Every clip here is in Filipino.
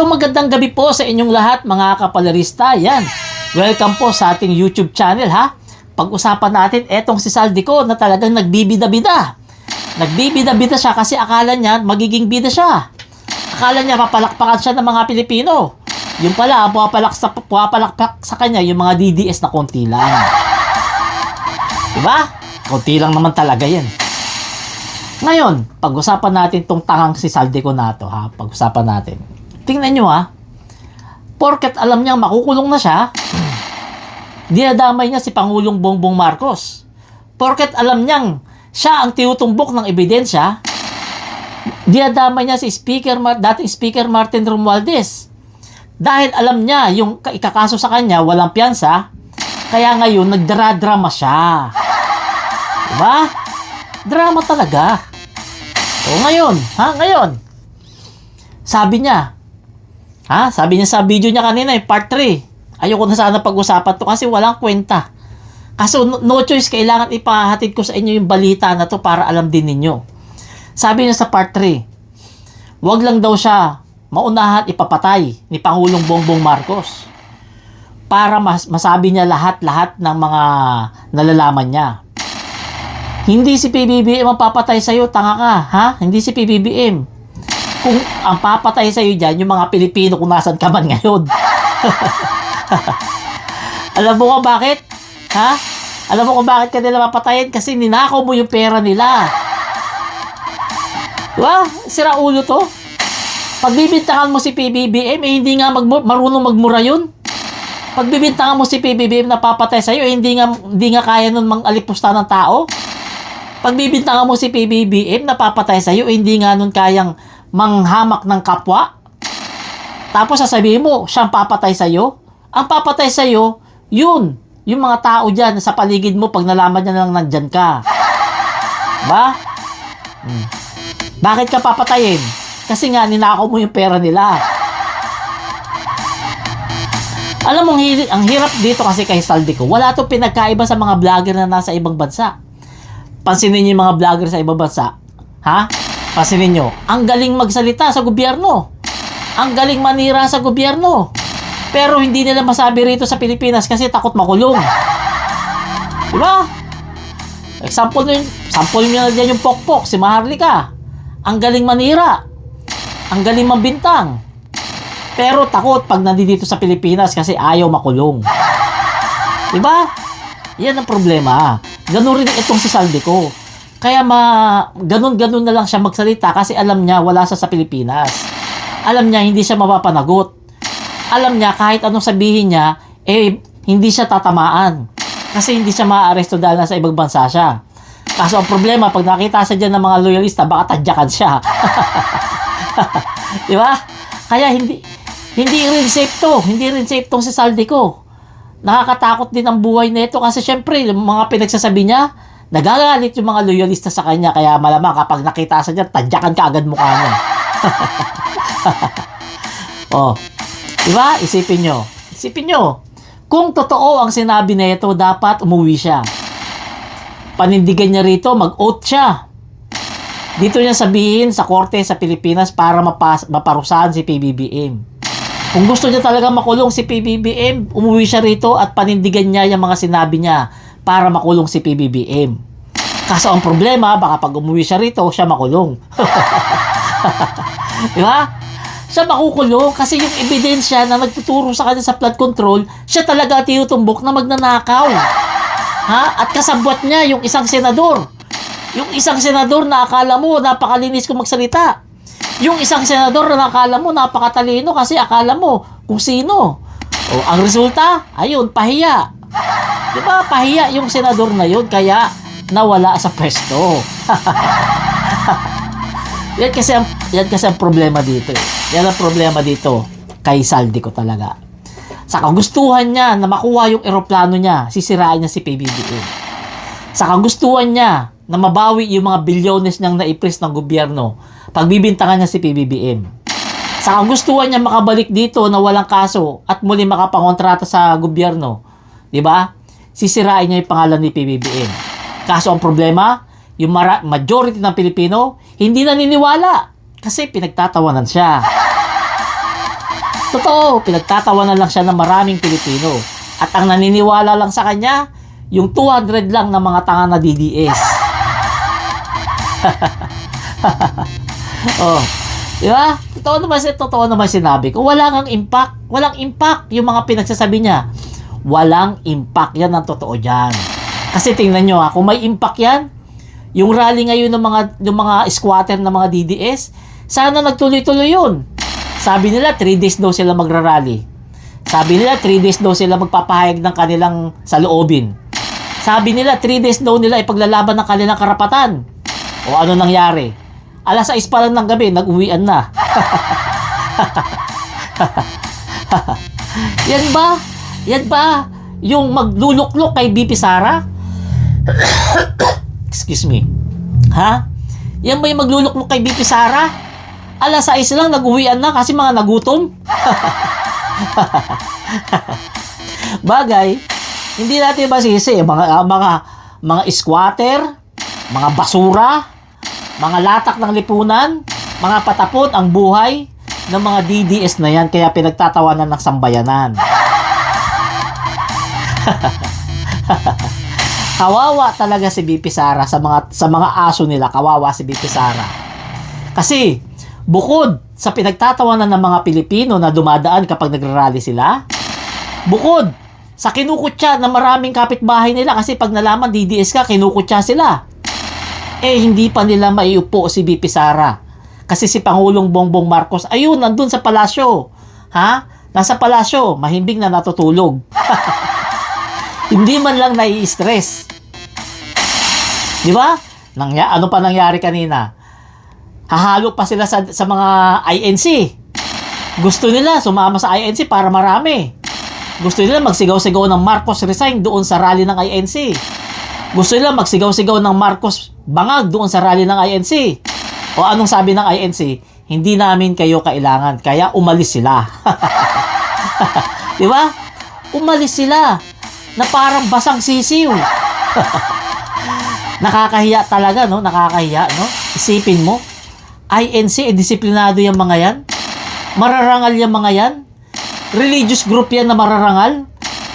So magandang gabi po sa inyong lahat mga kapalarista. Yan. Welcome po sa ating YouTube channel ha. Pag-usapan natin etong si Saldico na talagang nagbibida-bida. Nagbibida-bida siya kasi akala niya magiging bida siya. Akala niya papalakpakan siya ng mga Pilipino. Yung pala, ang pumapalak sa, pumapalakpak sa kanya yung mga DDS na konti lang. Diba? Konti lang naman talaga yan. Ngayon, pag-usapan natin tong tangang si Saldico na to, ha? Pag-usapan natin. Tingnan nyo, ha? Porket alam niyang makukulong na siya, dinadamay niya si Pangulong Bongbong Marcos. Porket alam niyang siya ang tinutumbok ng ebidensya, dinadamay niya si Speaker, dating Speaker Martin Romualdez. Dahil alam niya yung ka- ikakaso sa kanya, walang piyansa, kaya ngayon nagdara-drama siya. Diba? Drama talaga. O ngayon, ha? Ngayon. Sabi niya, ha? Sabi niya sa video niya kanina, eh, part 3. Ayoko na sana pag-usapan to kasi walang kwenta. Kaso no, choice, kailangan ipahatid ko sa inyo yung balita na to para alam din ninyo. Sabi niya sa part 3, wag lang daw siya maunahan ipapatay ni Pangulong Bongbong Marcos para mas masabi niya lahat-lahat ng mga nalalaman niya. Hindi si PBBM ang papatay sa'yo, tanga ka, ha? Hindi si PBBM. Kung ang papatay sa'yo dyan, yung mga Pilipino kung nasan ka man ngayon. Alam mo kung bakit? Ha? Alam mo kung bakit ka nila papatayin? Kasi ninakaw mo yung pera nila. Diba? Sira ulo to. Pagbibintangan mo si PBBM, eh, hindi nga mag marunong magmura yun. Pagbibintangan mo si PBBM na papatay sa'yo, eh, hindi nga, hindi nga kaya nun mang-alipusta ng tao. Pagbibintangan mo si PBBM na papatay sa'yo, eh, hindi nga nun kayang manghamak ng kapwa. Tapos sasabihin mo, siyang papatay sa'yo. Ang papatay sa'yo, yun. Yung mga tao dyan sa paligid mo pag nalaman niya lang nandyan ka. Ba? Hmm. Bakit ka papatayin? Kasi nga, ninakaw mo yung pera nila. Alam mo, ang hirap dito kasi kay Saldico. Wala to pinagkaiba sa mga vlogger na nasa ibang bansa. Pansinin niyo yung mga vlogger sa ibang bansa. Ha? Pansinin niyo. Ang galing magsalita sa gobyerno. Ang galing manira sa gobyerno. Pero hindi nila masabi rito sa Pilipinas kasi takot makulong. Di ba? Example nyo, sample nyo na dyan yung pokpok, si Maharlika. Ang galing manira. Ang galing mambintang. Pero takot pag nandito sa Pilipinas kasi ayaw makulong. Diba? Yan ang problema. Ganun rin itong si Saldico. Kaya ma ganun-ganun na lang siya magsalita kasi alam niya wala siya sa Pilipinas. Alam niya hindi siya mapapanagot. Alam niya kahit anong sabihin niya, eh hindi siya tatamaan. Kasi hindi siya maaaresto dahil nasa ibang bansa siya. Kaso ang problema, pag nakita siya dyan ng mga loyalista, baka tadyakan siya. Di ba? Kaya hindi hindi rin safe to. Hindi rin safe tong si Saldico. Nakakatakot din ang buhay nito kasi syempre, mga pinagsasabi niya, nagagalit yung mga loyalista sa kanya kaya malamang kapag nakita sa dyan, tadyakan ka agad mukha niya. oh. Di ba? Isipin nyo. Isipin nyo. Kung totoo ang sinabi na ito, dapat umuwi siya. Panindigan niya rito, mag-oath siya. Dito niya sabihin sa korte sa Pilipinas para mapas- maparusahan si PBBM. Kung gusto niya talaga makulong si PBBM, umuwi siya rito at panindigan niya yung mga sinabi niya para makulong si PBBM. Kaso ang problema, baka pag umuwi siya rito, siya makulong. Di ba? Siya makukulong kasi yung ebidensya na nagtuturo sa kanya sa flood control, siya talaga tinutumbok na magnanakaw. Ha? At kasabwat niya yung isang senador. Yung isang senador na akala mo napakalinis kung magsalita. Yung isang senador na akala mo napakatalino kasi akala mo kung sino. O, ang resulta, ayun, pahiya. Di ba? Pahiya yung senador na yun kaya nawala sa pwesto. yan kasi ang, yan kasi ang problema dito. Eh. Yan ang problema dito kay Saldi ko talaga. Sa kagustuhan niya na makuha yung eroplano niya, sisirain niya si PBBM. Sa kagustuhan niya na mabawi yung mga bilyones niyang naipres ng gobyerno, pagbibintangan niya si PBBM. Sa kagustuhan niya makabalik dito na walang kaso at muli makapangontrata sa gobyerno, di ba? Sisirain niya yung pangalan ni PBBM. Kaso ang problema, yung mara- majority ng Pilipino, hindi naniniwala kasi pinagtatawanan siya. Totoo, pinagtatawanan lang siya ng maraming Pilipino. At ang naniniwala lang sa kanya, yung 200 lang na mga tanga na DDS. oh, di ba? Totoo naman, totoo naman sinabi ko. Wala kang impact. Walang impact yung mga pinagsasabi niya. Walang impact. Yan ang totoo dyan. Kasi tingnan nyo ha, kung may impact yan, yung rally ngayon ng mga, ng mga squatter ng mga DDS, sana nagtuloy-tuloy yun. Sabi nila, 3 days daw sila magrarally. Sabi nila, 3 days daw sila magpapahayag ng kanilang saloobin. Sabi nila, 3 days daw nila ipaglalaban ng kanilang karapatan. O ano nangyari? Alas 6 pa lang ng gabi, nag-uwian na. yan ba? Yan ba? Yung magluluklok kay BP Sara? Excuse me. Ha? Yan ba yung magluluklok kay BP Sara? Alas 6 lang, nag-uwian na kasi mga nagutom. Bagay, hindi natin masisi mga ah, mga mga squatter, mga basura, mga latak ng lipunan, mga patapon ang buhay ng mga DDS na yan kaya pinagtatawanan ng sambayanan. kawawa talaga si BP Sara sa mga sa mga aso nila, kawawa si BP Sara. Kasi bukod sa pinagtatawanan ng mga Pilipino na dumadaan kapag nagrarally sila, bukod sa kinukutya ng maraming kapitbahay nila kasi pag nalaman DDS ka, kinukutya sila. Eh, hindi pa nila maiupo si BP Sara. Kasi si Pangulong Bongbong Marcos, ayun, nandun sa palasyo. Ha? Nasa palasyo, mahimbing na natutulog. hindi man lang nai-stress. Di ba? Nangya, ano pa nangyari kanina? Hahalo pa sila sa, sa mga INC. Gusto nila sumama sa INC para marami. Gusto nila magsigaw-sigaw ng Marcos resign doon sa rally ng INC. Gusto nila magsigaw-sigaw ng Marcos bangag doon sa rally ng INC. O anong sabi ng INC? Hindi namin kayo kailangan, kaya umalis sila. Di ba? Umalis sila na parang basang sisiw. Nakakahiya talaga, no? Nakakahiya, no? Isipin mo, INC, eh, disiplinado yung mga yan. Mararangal yung mga yan. Religious group yan na mararangal.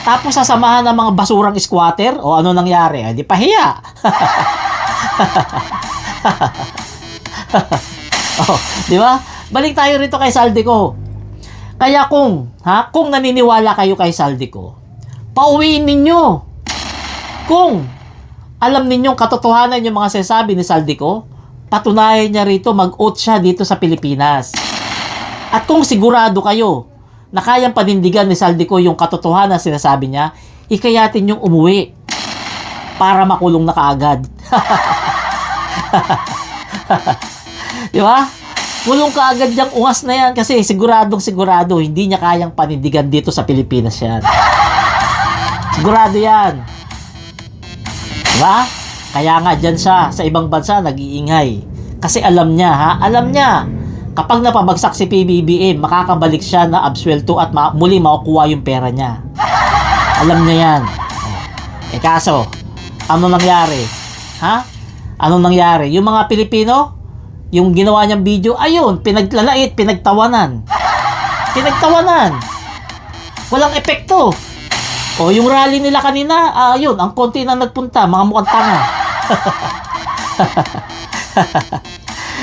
Tapos sasamahan ng mga basurang squatter. O ano nangyari? Eh, di pahiya. oh, di ba? Balik tayo rito kay Saldico. Kaya kung, ha, kung naniniwala kayo kay Saldico, pauwiin ninyo. Kung alam ninyong katotohanan yung mga sinasabi ni Saldico, patunayan niya rito mag-oath siya dito sa Pilipinas. At kung sigurado kayo na kayang panindigan ni Saldico yung katotohanan sinasabi niya, ikayatin yung umuwi para makulong na kaagad. Di ba? Kulong ka agad yung ungas na yan kasi siguradong sigurado hindi niya kayang panindigan dito sa Pilipinas yan. Sigurado yan. Di ba? Kaya nga dyan siya sa ibang bansa nag-iingay. Kasi alam niya ha, alam niya kapag napabagsak si PBBM, makakabalik siya na absuelto at ma- muli makukuha yung pera niya. Alam niya yan. Eh kaso, ano nangyari? Ha? Ano nangyari? Yung mga Pilipino, yung ginawa niyang video, ayun, pinaglalait, pinagtawanan. Pinagtawanan. Walang epekto. O yung rally nila kanina, ayun, ang konti na nagpunta, mga mukhang tanga.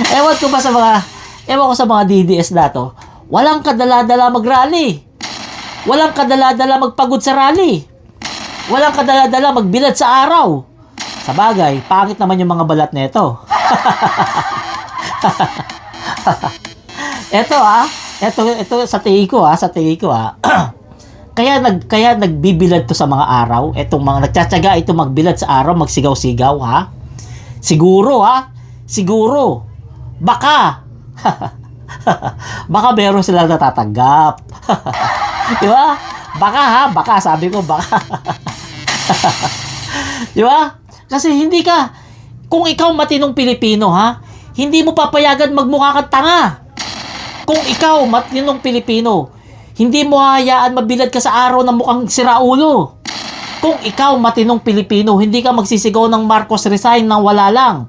ewan ko ba sa mga, ewan ko sa mga DDS na to, walang kadala-dala mag-rally. Walang kadala-dala magpagod sa rally. Walang kadala-dala magbilad sa araw. Sa bagay, pangit naman yung mga balat nito. eto ah, eto eto sa tingin ko ah, sa tingin ko ah. kaya nag kaya nagbibilad to sa mga araw, etong mga nagtsatsaga ito magbilad sa araw, magsigaw-sigaw ha. Siguro ha, siguro baka baka meron silang natatanggap. Di ba? Baka ha, baka sabi ko baka. Di ba? Kasi hindi ka kung ikaw matinong Pilipino ha, hindi mo papayagan magmukha kang tanga. Kung ikaw matinong Pilipino, hindi mo hayaan mabilad ka sa araw ng mukhang siraulo. Kung ikaw matinong Pilipino, hindi ka magsisigaw ng Marcos resign nang wala lang.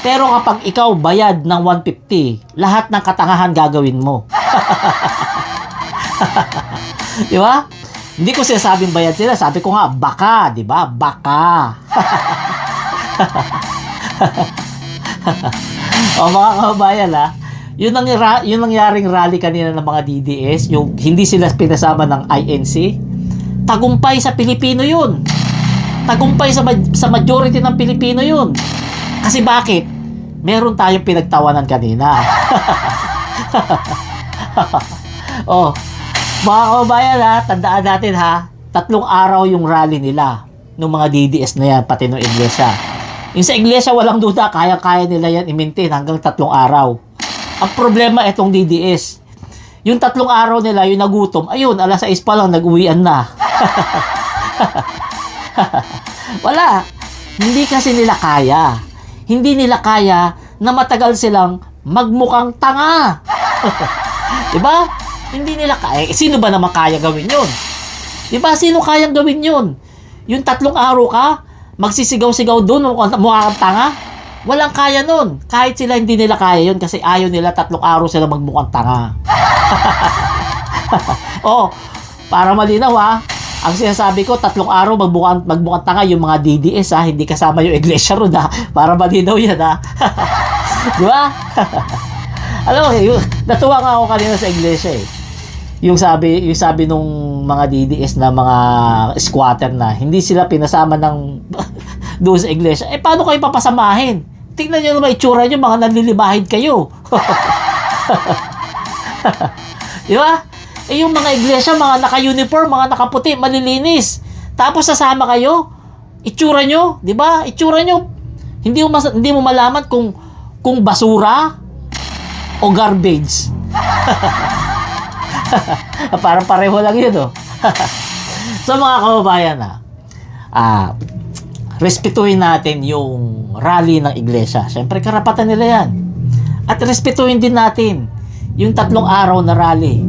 Pero kapag ikaw bayad ng 150, lahat ng katangahan gagawin mo. di ba? Hindi ko sinasabing bayad sila. Sabi ko nga, baka, di ba? Baka. o mga kababayan ha, yun ang yun nangyaring rally kanina ng mga DDS, yung hindi sila pinasama ng INC. Tagumpay sa Pilipino yun. Tagumpay sa sa majority ng Pilipino yun. Kasi bakit? Meron tayong pinagtawanan kanina. oh, mga kababayan ha, tandaan natin ha, tatlong araw yung rally nila ng mga DDS na yan, pati ng iglesia. Yung sa iglesia, walang duda, kaya-kaya nila yan i-maintain hanggang tatlong araw. Ang problema itong DDS, yung tatlong araw nila, yung nagutom, ayun, alas 6 pa lang, nag-uwian na. Wala. Hindi kasi nila kaya. Hindi nila kaya na matagal silang magmukhang tanga. 'Di ba? Hindi nila kaya. Eh, sino ba naman kaya gawin 'yon? 'Di ba? Sino kayang gawin 'yon? Yung tatlong araw ka, magsisigaw-sigaw doon, mukha kang tanga. Walang kaya nun. Kahit sila hindi nila kaya yun kasi ayaw nila tatlong araw sila magmukhang tanga. oh, para malinaw ha, ang sinasabi ko, tatlong araw magmukhang, magmukhang tanga yung mga DDS ha, hindi kasama yung iglesia ron ha, para malinaw yan ha. Di ba? Alam mo, yung, natuwa nga ako kanina sa iglesia eh. Yung sabi, yung sabi nung mga DDS na mga squatter na hindi sila pinasama ng doon sa iglesia. Eh paano kayo papasamahin? Tingnan niyo naman itsura niyo, mga nanlilimahid kayo. Di ba? Eh yung mga iglesia, mga naka-uniform, mga nakaputi, malilinis. Tapos sasama kayo, itsura nyo, di ba? Itsura nyo, hindi mo, mas, hindi mo malaman kung kung basura o garbage. Parang pareho lang yun, oh. so mga kababayan, ah, ah, respetuhin natin yung rally ng iglesia. Siyempre, karapatan nila yan. At respetuhin din natin yung tatlong araw na rally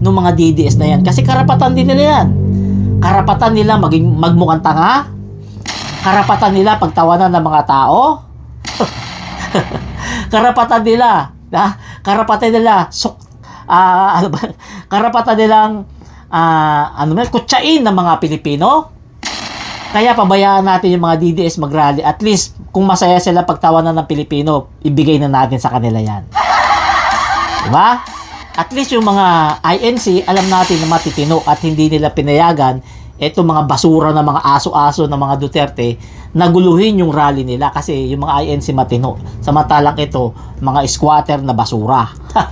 ng mga DDS na yan. Kasi karapatan din nila yan. Karapatan nila maging magmukhang tanga. Karapatan nila pagtawanan ng mga tao. karapatan nila, ha? karapatan nila suk ah, ano ba? karapatan nilang ah, ano ba, kutsain ng mga Pilipino. Kaya pabayaan natin yung mga DDS mag-rally. At least, kung masaya sila pagtawanan ng Pilipino, ibigay na natin sa kanila yan. Diba? At least yung mga INC, alam natin na matitino at hindi nila pinayagan itong mga basura na mga aso-aso ng mga Duterte naguluhin yung rally nila kasi yung mga INC matino. Samantalang ito, mga squatter na basura.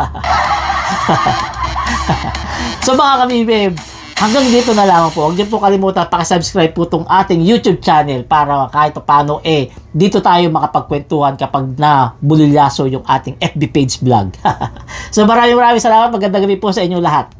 so mga kamibib, hanggang dito na lang po. Huwag niyo po kalimutan pakisubscribe po itong ating YouTube channel para kahit paano eh, dito tayo makapagkwentuhan kapag na bulilyaso yung ating FB page vlog. so maraming maraming salamat. Magandang gabi po sa inyo lahat.